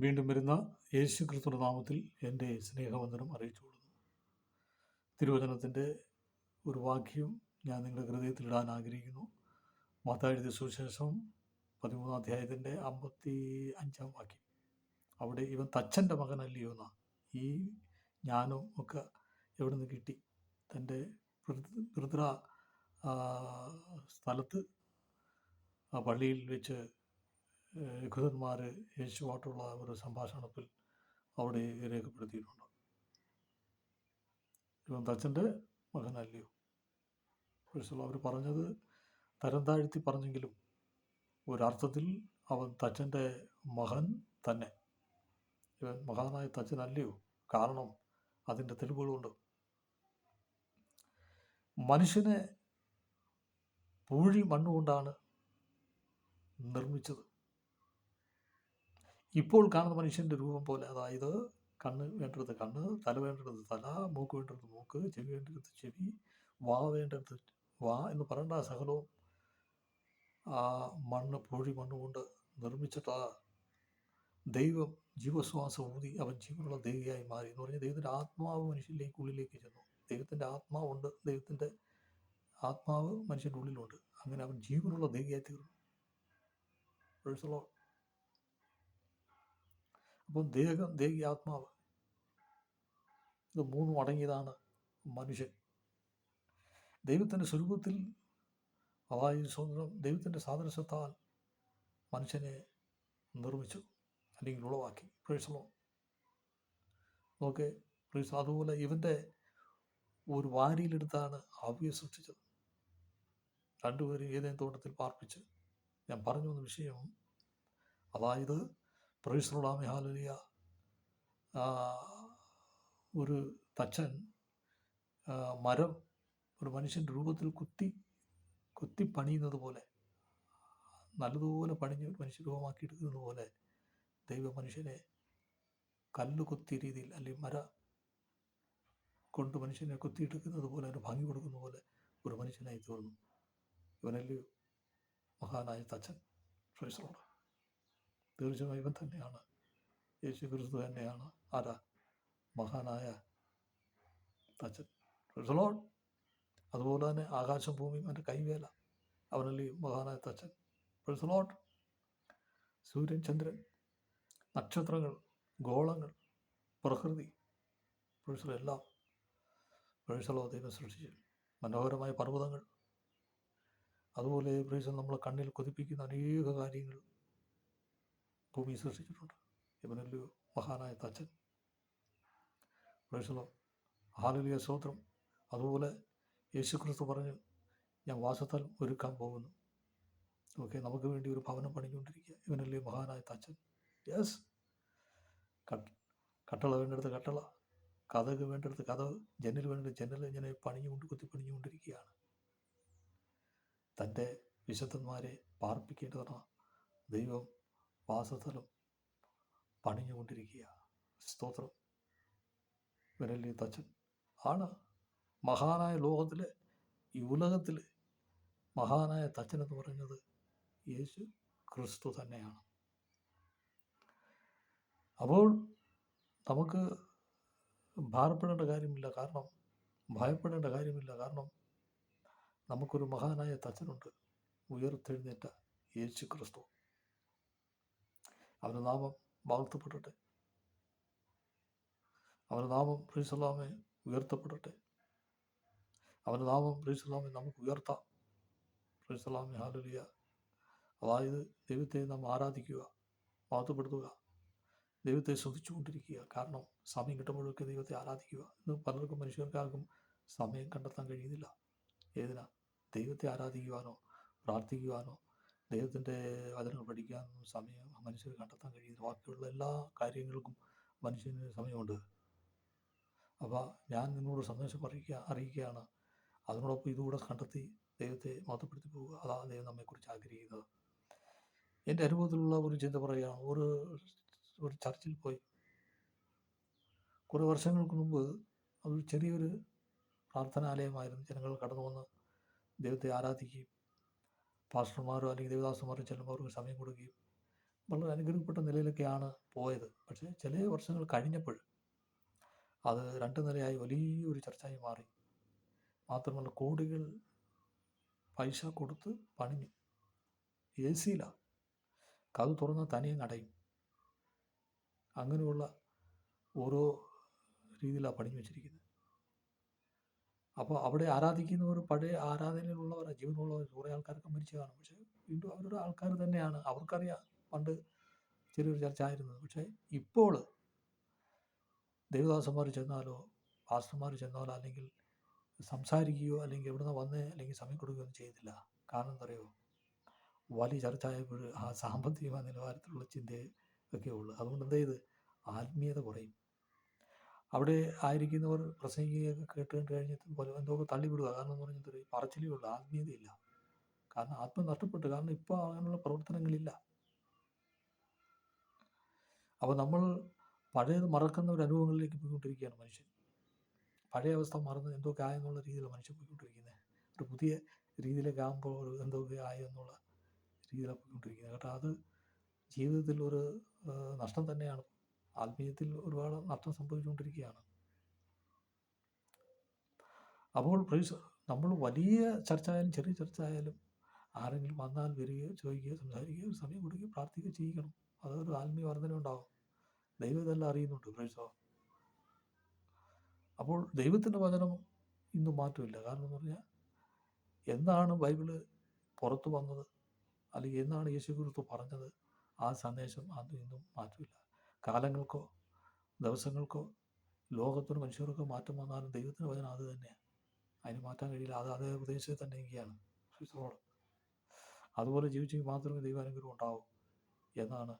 വീണ്ടും വരുന്ന യേശു ക്രിസ്തുവിന്റെ നാമത്തിൽ എന്റെ സ്നേഹവന്ദനം അറിയിച്ചു കൊള്ളുന്നു തിരുവചനത്തിന്റെ ഒരു വാക്യം ഞാൻ നിങ്ങളുടെ ഹൃദയത്തിൽ ഇടാൻ ആഗ്രഹിക്കുന്നു. മാതാഴുതിയ സുവിശേഷം പതിമൂന്നാം അധ്യായത്തിന്റെ അമ്പത്തി അഞ്ചാം വാക്യം. അവിടെ ഇവൻ തച്ചന്റെ മകനല്ലയോ എന്ന? ഈ ജ്ഞാനവും ഒക്കെ എവിടെ നിന്ന് കിട്ടി? തന്റെ വൃദ്ര സ്ഥലത്ത് പള്ളിയിൽ വെച്ച് യഹൂദന്മാർ യേശുവായിട്ടുള്ള ഒരു സംഭാഷണത്തിൽ അവിടെ രേഖപ്പെടുത്തിയിട്ടുണ്ട്. ഇവൻ തച്ചന്റെ മകനല്ലയോ? പക്ഷേ അവർ പറഞ്ഞത് തരം താഴ്ത്തി പറഞ്ഞെങ്കിലും ഒരർത്ഥത്തിൽ അവൻ തച്ചന്റെ മകൻ തന്നെ. ഇവൻ മഹാനായ തച്ചനല്ലയോ? കാരണം അതിന്റെ തെളിവുകളുണ്ട്. മനുഷ്യനെ പൂഴി മണ്ണുകൊണ്ടാണ് നിർമ്മിച്ചത്. ഇപ്പോൾ കാണുന്ന മനുഷ്യന്റെ രൂപം പോലെ അതായത് കണ്ണ് വേണ്ടടുത്ത് കണ്ണ് തല വേണ്ടടുത്ത് തല മൂക്ക് വേണ്ടടുത്ത് മൂക്ക് ചെവി വേണ്ടടുത്ത് ചെവി വാ വേണ്ടടുത്ത് വാ എന്ന് പറയേണ്ട സകലവും ആ മണ്ണ് പൂഴി മണ്ണ് കൊണ്ട് ദൈവം ജീവശ്വാസം ഊതി അവൻ ജീവനുള്ള ദേവിയായി മാറി എന്ന് പറഞ്ഞാൽ ദൈവത്തിന്റെ ആത്മാവ് മനുഷ്യനിലേക്ക് ഉള്ളിലേക്ക് ചെന്നു. ദൈവത്തിന്റെ ആത്മാവുണ്ട്. ദൈവത്തിന്റെ ആത്മാവ് മനുഷ്യന്റെ ഉള്ളിലുണ്ട്. അങ്ങനെ അവൻ ജീവനുള്ള ദേവിയായി തീർന്നു. അപ്പം ദേഹം ദേഹി ആത്മാവ് ഇത് മൂന്നും അടങ്ങിയതാണ് മനുഷ്യൻ. ദൈവത്തിന്റെ സ്വരൂപത്തിൽ അതായത് സ്വന്തം ദൈവത്തിന്റെ സാദൃശ്യത്താൽ മനുഷ്യനെ നിർമ്മിച്ചു അല്ലെങ്കിൽ ഉളവാക്കി. പ്രേസലോ ഓക്കെ പ്രേസ് അതുപോലെ ഇവന്റെ ഒരു വാരിയിലെടുത്താണ് ആവിയെ സൃഷ്ടിച്ചത്. രണ്ടുപേരും ഏതെങ്കിലും തോട്ടത്തിൽ പാർപ്പിച്ച്. ഞാൻ പറഞ്ഞു വന്ന വിഷയം അതായത് പ്രൊഫസറുടെ ഹാലലിയ. ഒരു തച്ചൻ മരം ഒരു മനുഷ്യന്റെ രൂപത്തിൽ കുത്തി കുത്തി പണിയുന്നത് പോലെ നല്ലതുപോലെ പണിഞ്ഞ് മനുഷ്യ രൂപമാക്കിയെടുക്കുന്നത് പോലെ ദൈവ മനുഷ്യനെ കല്ല് കുത്തിയ രീതിയിൽ അല്ലെങ്കിൽ മര കൊണ്ട് മനുഷ്യനെ കുത്തിയെടുക്കുന്നത് പോലെ അതിന് ഭംഗി കൊടുക്കുന്ന പോലെ ഒരു മനുഷ്യനായി തീർന്നു. ഇവനല്ലയോ മഹാനായ തച്ചൻ ഫ്രൈസറോട് തീർച്ചയായും ഇവൻ തന്നെയാണ്. യേശു ക്രിസ്തു തന്നെയാണ് ആരാ? മഹാനായ തച്ചൻ ഫ്രൈസലോൺ അതുപോലെ തന്നെ ആകാശം ഭൂമിയും അവന്റെ കൈവേല. അവനല്ലേ മഹാനായ തച്ചൻ ഫ്രൈസലോട്ട് സൂര്യൻ ചന്ദ്രൻ നക്ഷത്രങ്ങൾ ഗോളങ്ങൾ പ്രകൃതി. എല്ലാം പ്രൊഫസലോ ദൈവം സൃഷ്ടിച്ചു. മനോഹരമായ പർവതങ്ങൾ. അതുപോലെ പ്രൊഫസൽ നമ്മൾ കണ്ണിൽ കൊതിപ്പിക്കുന്ന അനേക കാര്യങ്ങൾ. ഭൂമി സൃഷ്ടിച്ചിട്ടുണ്ട് ഇവനല്ലയോ മഹാനായ തച്ചൻ. ഹാലലിയ സ്വോത്രം അതുപോലെ യേശുക്രിസ്തു പറഞ്ഞു ഞാൻ വാസത്താൽ ഒരുക്കാൻ പോകുന്നു. ഓക്കെ നമുക്ക് വേണ്ടി ഒരു ഭവനം പണിഞ്ഞുകൊണ്ടിരിക്കുക. ഇവനല്ലേ മഹാനായ തച്ചൻ. യെസ് കട്ടള വേണ്ടടുത്ത് കട്ടള കഥക് വേണ്ടടുത്ത് കഥ ജനൽ വേണ്ടത് ജനൽ ഇങ്ങനെ പണിഞ്ഞുകൊണ്ട് കുത്തി പണിഞ്ഞുകൊണ്ടിരിക്കുകയാണ്. തന്റെ വിശുദ്ധന്മാരെ പാർപ്പിക്കേണ്ടതാണ്. ദൈവം വാസസ്ഥലം പണിഞ്ഞുകൊണ്ടിരിക്കുക സ്തോത്രം. വിരലി തച്ചൻ. ആണ് മഹാനായ ലോകത്തിലെ ഈ ഉലകത്തിൽ മഹാനായ തച്ചൻ എന്ന് പറയുന്നത് യേശു ക്രിസ്തു തന്നെയാണ്. അപ്പോൾ നമുക്ക് ഭാരപ്പെടേണ്ട കാര്യമില്ല. കാരണം ഭയപ്പെടേണ്ട കാര്യമില്ല. കാരണം നമുക്കൊരു മഹാനായ തച്ചനുണ്ട്. ഉയർത്തെഴുന്നേറ്റ യേശു ക്രിസ്തു. അവന്റെ നാമം വാഴ്ത്തപ്പെടട്ടെ അവന്റെ നാമം പ്രീസലാമെ ഉയർത്തപ്പെടട്ടെ. അവന്റെ നാമം പ്രീസലാമെ നമുക്ക് ഉയർത്താം. പ്രീസലാമെ ഹാലലിയ അതായത് ദൈവത്തെ നാം ആരാധിക്കുക വാഴ്ത്തപ്പെടുത്തുക ദൈവത്തെ ശ്രദ്ധിച്ചുകൊണ്ടിരിക്കുക. കാരണം സമയം കിട്ടുമ്പോഴൊക്കെ ദൈവത്തെ ആരാധിക്കുക ഇന്ന് പലർക്കും മനുഷ്യർക്കാർക്കും സമയം കണ്ടെത്താൻ കഴിയുന്നില്ല. ഏതിനാ? ദൈവത്തെ ആരാധിക്കുവാനോ പ്രാർത്ഥിക്കുവാനോ ദൈവത്തിന്റെ വചനങ്ങൾ പഠിക്കാനോ സമയം മനുഷ്യർ കണ്ടെത്താൻ കഴിയുന്നില്ല ബാക്കിയുള്ള എല്ലാ കാര്യങ്ങൾക്കും മനുഷ്യന് സമയമുണ്ട്. അപ്പോൾ ഞാൻ നിങ്ങളോട് സന്ദേശം അറിയിക്കുക അറിയിക്കുകയാണ് അതിനോടൊപ്പം ഇതുകൂടെ കണ്ടെത്തി ദൈവത്തെ മാത്രപ്പെടുത്തി പോവുക അതാണ് ദൈവം നമ്മെക്കുറിച്ച് ആഗ്രഹിക്കുന്നത് എന്റെ അനുഭവത്തിലുള്ള ഒരു ചിന്ത പറയുകയാണ്. ഒരു ഒരു ചർച്ചിൽ പോയി. കുറേ വർഷങ്ങൾക്ക് മുമ്പ് അതൊരു ചെറിയൊരു പ്രാർത്ഥനാലയമായിരുന്നു. ജനങ്ങൾ കടന്നു വന്ന് ദൈവത്തെ ആരാധിക്കുകയും പാസ്റ്റർമാരോ അല്ലെങ്കിൽ ദേവദാസന്മാരോ ചെല്ലുമ്പോൾ അവർക്ക് സമയം കൊടുക്കുകയും വളരെ അനുഗ്രഹപ്പെട്ട നിലയിലൊക്കെയാണ് പോയത്. പക്ഷേ ചില വർഷങ്ങൾ കഴിഞ്ഞപ്പോൾ അത് രണ്ട് നിലയായി വലിയൊരു ചർച്ചയായി മാറി. മാത്രമല്ല കോടികൾ പൈസ കൊടുത്ത് പണിഞ്ഞു. എ സിയിലാണ് കഥ തുറന്ന് തനിയും അടയും അങ്ങനെയുള്ള ഓരോ രീതിയിലാണ് പണിഞ്ഞു വെച്ചിരിക്കുന്നത്. അപ്പോൾ അവിടെ ആരാധിക്കുന്നവർ പഴയ ആരാധനയിലുള്ളവർ ജീവനുള്ളവർ കുറേ ആൾക്കാരൊക്കെ മരിച്ചു കാണും പക്ഷേ വീണ്ടും അവരുടെ ആൾക്കാർ തന്നെയാണ്. അവർക്കറിയാം പണ്ട് ചെറിയൊരു ചർച്ച ആയിരുന്നത് പക്ഷേ ഇപ്പോൾ ദേവദാസന്മാർ ചെന്നാലോ പാസ്റ്റർമാർ ചെന്നാലോ അല്ലെങ്കിൽ സംസാരിക്കുകയോ അല്ലെങ്കിൽ എവിടുന്ന് വന്ന് അല്ലെങ്കിൽ സമയം കൊടുക്കുകയോ ഒന്നും ചെയ്തില്ല. കാരണം എന്താ പറയുമോ വലിയ ചർച്ച ആയപ്പോൾ ആ സാമ്പത്തിക നിലവാരത്തിലുള്ള ചിന്ത ഒക്കെ ഉള്ളു. അതുകൊണ്ട് എന്ത് ചെയ്ത്? ആത്മീയത കുറയും. അവിടെ ആയിരിക്കുന്നവർ പ്രസംഗിക്കുകയൊക്കെ കേട്ട് കണ്ട് എന്തോ തള്ളിവിടുക. കാരണം എന്ന് പറഞ്ഞാൽ പറച്ചിലേ ഉള്ളൂ. ആത്മീയതയില്ല. കാരണം ആത്മ നഷ്ടപ്പെട്ടു. കാരണം ഇപ്പോൾ അങ്ങനെയുള്ള പ്രവർത്തനങ്ങളില്ല. അപ്പോൾ നമ്മൾ പഴയത് മറക്കുന്ന ഒരു അനുഭവങ്ങളിലേക്ക് പോയിക്കൊണ്ടിരിക്കുകയാണ് മനുഷ്യൻ. പഴയ അവസ്ഥ മറന്ന് എന്തൊക്കെ ആയെന്നുള്ള രീതിയിലാണ് മനുഷ്യൻ പോയിക്കൊണ്ടിരിക്കുന്നത് ഒരു പുതിയ രീതിയിലേക്ക് ആകുമ്പോൾ ഒരു എന്തൊക്കെ എന്നുള്ള രീതിയിലാണ് പോയിക്കൊണ്ടിരിക്കുന്നത് കേട്ടോ അത് ജീവിതത്തിൽ ഒരു നഷ്ടം തന്നെയാണ്. ആത്മീയത്തിൽ ഒരുപാട് നഷ്ടം സംഭവിച്ചുകൊണ്ടിരിക്കുകയാണ്. അപ്പോൾ പ്രൈസ് നമ്മൾ വലിയ ചർച്ച ആയാലും ചെറിയ ചർച്ച ആയാലും ആരെങ്കിലും വന്നാൽ വരികയോ ചോദിക്കുകയോ സംസാരിക്കുകയോ സമയം കൊടുക്കുകയോ പ്രാർത്ഥിക്കുകയോ ചെയ്യിക്കണം. അതൊരു ആത്മീയ വർധന ഉണ്ടാവും. ദൈവം ഇതെല്ലാം അറിയുന്നുണ്ട് പ്രൈസോ അപ്പോൾ ദൈവത്തിന്റെ വചനം ഇന്നും മാറ്റമില്ല. കാരണം എന്ന് പറഞ്ഞാൽ എന്നാണ് ബൈബിൾ പുറത്തു വന്നത്? അല്ലെങ്കിൽ എന്നാണ് യേശു ക്രിസ്തു പറഞ്ഞത്? ആ സന്ദേശം അത് ഇന്നും മാറ്റമില്ല. കാലങ്ങൾക്കോ ദിവസങ്ങൾക്കോ ലോകത്തിന് മനുഷ്യർക്കോ മാറ്റം വന്നാലും ദൈവത്തിന്റെ വചനം അത് തന്നെയാണ് അതിന് മാറ്റാൻ കഴിയില്ല. അത് അതേ ഉപദേശത്തിൽ തന്നെ ഇരിക്കുകയാണ്. അതുപോലെ ജീവിച്ചെങ്കിൽ മാത്രമേ ദൈവാനുഗ്രഹം ഉണ്ടാവൂ എന്നാണ്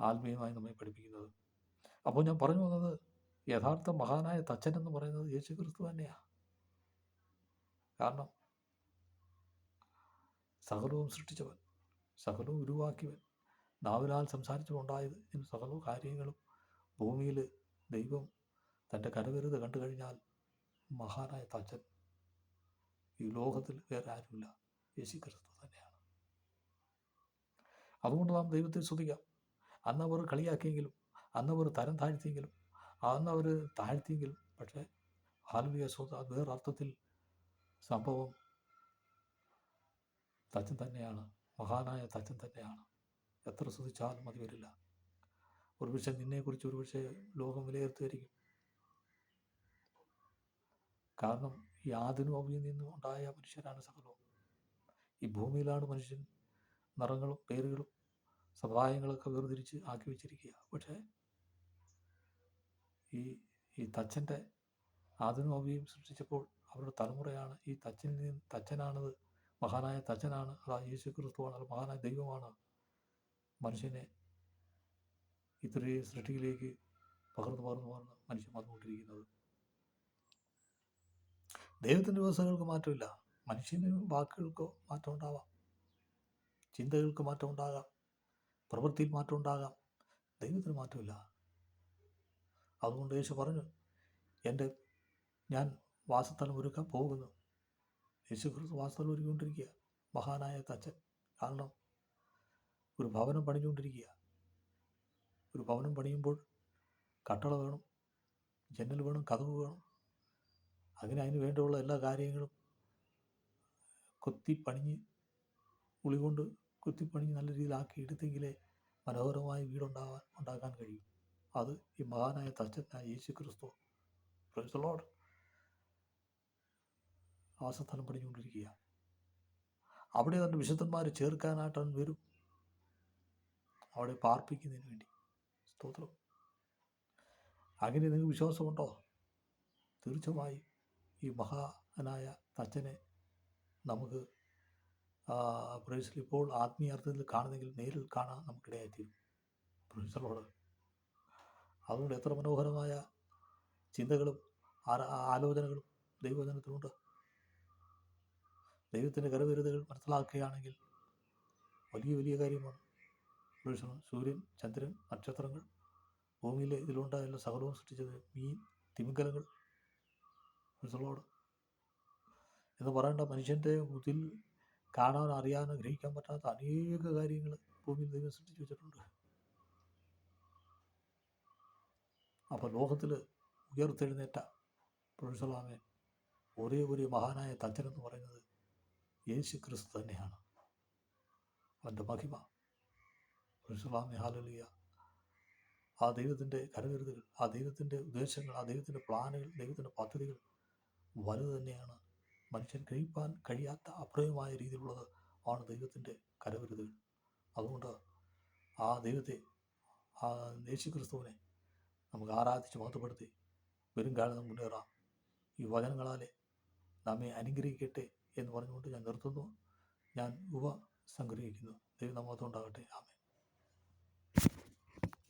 ആത്മീയമായി നമ്മെ പഠിപ്പിക്കുന്നത്. അപ്പോൾ ഞാൻ പറഞ്ഞു വന്നത് യഥാർത്ഥ മഹാനായ തച്ചൻ എന്ന് പറയുന്നത് യേശു ക്രിസ്തു തന്നെയാണ് കാരണം സകലവും സൃഷ്ടിച്ചവൻ സകലവും ഉരുവാക്കിയവൻ നാവിനാൽ സംസാരിച്ചുകൊണ്ടായത് ഇന്ന് സകല കാര്യങ്ങളും ഭൂമിയിൽ ദൈവം തന്റെ കരവിരുത് കണ്ടു കഴിഞ്ഞാൽ മഹാനായ തച്ചൻ ഈ ലോകത്തിൽ വേറെ ആരുമില്ല. യേശു ക്രിസ്തു തന്നെയാണ്. അതുകൊണ്ട് നാം ദൈവത്തെ സ്തുതിക്കാം. അന്ന് അവർ കളിയാക്കിയെങ്കിലും അന്ന് അവർ തരം താഴ്ത്തിയെങ്കിലും അന്ന് അവർ താഴ്ത്തിയെങ്കിലും. പക്ഷേ ആത്മീയ സ്വത വേറർത്ഥത്തിൽ സംഭവം തച്ചൻ തന്നെയാണ്. മഹാനായ തച്ചൻ തന്നെയാണ്. എത്ര ശ്രദ്ധിച്ചാലും മതി വരില്ല. ഒരുപക്ഷെ നിന്നെക്കുറിച്ച് ഒരുപക്ഷെ ലോകം വിലയിരുത്തുമായിരിക്കും. കാരണം ഈ ആദിനോമിയിൽ നിന്നും ഉണ്ടായ മനുഷ്യരാണ് സകലവും. ഈ ഭൂമിയിലാണ് മനുഷ്യൻ നിറങ്ങളും പേരുകളും സമുദായങ്ങളൊക്കെ വേർതിരിച്ച് ആക്കി വെച്ചിരിക്കുക പക്ഷേ ഈ ഈ തച്ചന്റെ ആദിനും അവിയും സൃഷ്ടിച്ചപ്പോൾ അവരുടെ തലമുറയാണ് ഈ തച്ചനിൽ നിന്ന് തച്ചനാണത് മഹാനായ തച്ചനാണ് അതാ യേശു ക്രിസ്തുവാണ് അത് മഹാനായ ദൈവമാണ് മനുഷ്യനെ ഇത്രയും സൃഷ്ടിയിലേക്ക് പകർന്നു പകർന്നു പകർന്ന് മനുഷ്യൻ വന്നുകൊണ്ടിരിക്കുന്നത്. ദൈവത്തിന്റെ വ്യവസ്ഥകൾക്ക് മാറ്റമില്ല. മനുഷ്യന് വാക്കുകൾക്കോ മാറ്റം ഉണ്ടാവാം. ചിന്തകൾക്ക് മാറ്റം ഉണ്ടാകാം. പ്രവൃത്തിയിൽ മാറ്റം ഉണ്ടാകാം. ദൈവത്തിന് മാറ്റമില്ല. അതുകൊണ്ട് യേശു പറഞ്ഞു എന്റെ ഞാൻ വാസസ്ഥലം ഒരുക്കാൻ പോകുന്നു. യേശു ക്രിസ്തു വാസസ്ഥലം ഒരുക്കിക്കൊണ്ടിരിക്കുക. മഹാനായ തച്ചൻ കാരണം ഒരു ഭവനം പണിഞ്ഞുകൊണ്ടിരിക്കുക. ഒരു ഭവനം പണിയുമ്പോൾ കട്ടള വേണം ജനൽ വേണം കതവ് വേണം. അങ്ങനെ അതിന് വേണ്ടിയുള്ള എല്ലാ കാര്യങ്ങളും കൊത്തി പണിഞ്ഞ് ഉളി കൊണ്ട് കുത്തി പണിഞ്ഞ് നല്ല രീതിയിലാക്കി എടുത്തെങ്കിലേ മനോഹരമായ വീടുണ്ടാവാൻ ഉണ്ടാക്കാൻ കഴിയും. അത് ഈ മഹാനായ തച്ചനായ യേശു ക്രിസ്തു ലോഡ് വാസസ്ഥലം പണിഞ്ഞുകൊണ്ടിരിക്കുക അവിടെ തന്നെ വിശുദ്ധന്മാർ ചേർക്കാനായിട്ട് വരും. അവിടെ പാർപ്പിക്കുന്നതിന് വേണ്ടി. സ്തോത്രം. അങ്ങനെ നിങ്ങൾക്ക് വിശ്വാസമുണ്ടോ? തീർച്ചയായും ഈ മഹാനായ തച്ചനെ നമുക്ക് പ്രൈസിൽ ഇപ്പോൾ ആത്മീയ അർത്ഥത്തിൽ കാണുന്നെങ്കിൽ നേരിൽ കാണാൻ നമുക്കിടയായിത്തീരും പ്രൊഫസറോട് അതുകൊണ്ട് എത്ര മനോഹരമായ ചിന്തകളും ആലോചനകളും ദൈവവചനത്തിലുണ്ട്. ദൈവത്തിന്റെ കരവിരുതുകൾ മനസ്സിലാക്കുകയാണെങ്കിൽ വലിയ വലിയ കാര്യമാണ്. പ്രൊഫസർ സൂര്യൻ ചന്ദ്രൻ നക്ഷത്രങ്ങൾ ഭൂമിയിലെ ഇതിലുണ്ടായുള്ള സകലവും സൃഷ്ടിച്ചത് മീൻ തിമിംഗലങ്ങൾ. പ്രൊഫസറോട് എന്ന് പറയേണ്ട മനുഷ്യന്റെ ബുദ്ധിയിൽ കാണാൻ അറിയാനോ ഗ്രഹിക്കാൻ പറ്റാത്ത അനേക കാര്യങ്ങൾ ഭൂമിയിൽ ദൈവം സൃഷ്ടിച്ചു വെച്ചിട്ടുണ്ട്. അപ്പോൾ ലോകത്തിൽ ഉയർത്തെഴുന്നേറ്റ പ്രൊഫസലാമെ ഒരേ ഒരു മഹാനായ തച്ചൻ എന്ന് പറയുന്നത് യേശു ക്രിസ്തു തന്നെയാണ്. അവന്റെ മഹിമ. പ്രൊഫസലാമെ ഹാലലിയ ആ ദൈവത്തിന്റെ കരകരുതുകൾ ആ ദൈവത്തിന്റെ ഉദ്ദേശങ്ങൾ ആ ദൈവത്തിന്റെ പ്ലാനുകൾ ദൈവത്തിന്റെ പദ്ധതികൾ വലുത് തന്നെയാണ്. മനുഷ്യൻ ഗ്രഹിപ്പാൻ കഴിയാത്ത അപ്രയമായ രീതിയിലുള്ളത് ആണ് ദൈവത്തിന്റെ കരവരുതുകൾ. അതുകൊണ്ട് ആ ദൈവത്തെ ആ യേശു ക്രിസ്തുവിനെ നമുക്ക് ആരാധിച്ച് മഹത്വപ്പെടുത്തി വരും കാലം മുന്നേറാം. ഈ വചനങ്ങളാലെ നമ്മെ അനുഗ്രഹിക്കട്ടെ എന്ന് പറഞ്ഞുകൊണ്ട് ഞാൻ നിർത്തുന്നു. ഞാൻ ഉപ സംഗ്രഹിക്കുന്നു ദൈവം നമ്മത്തുണ്ടാകട്ടെ ആമേ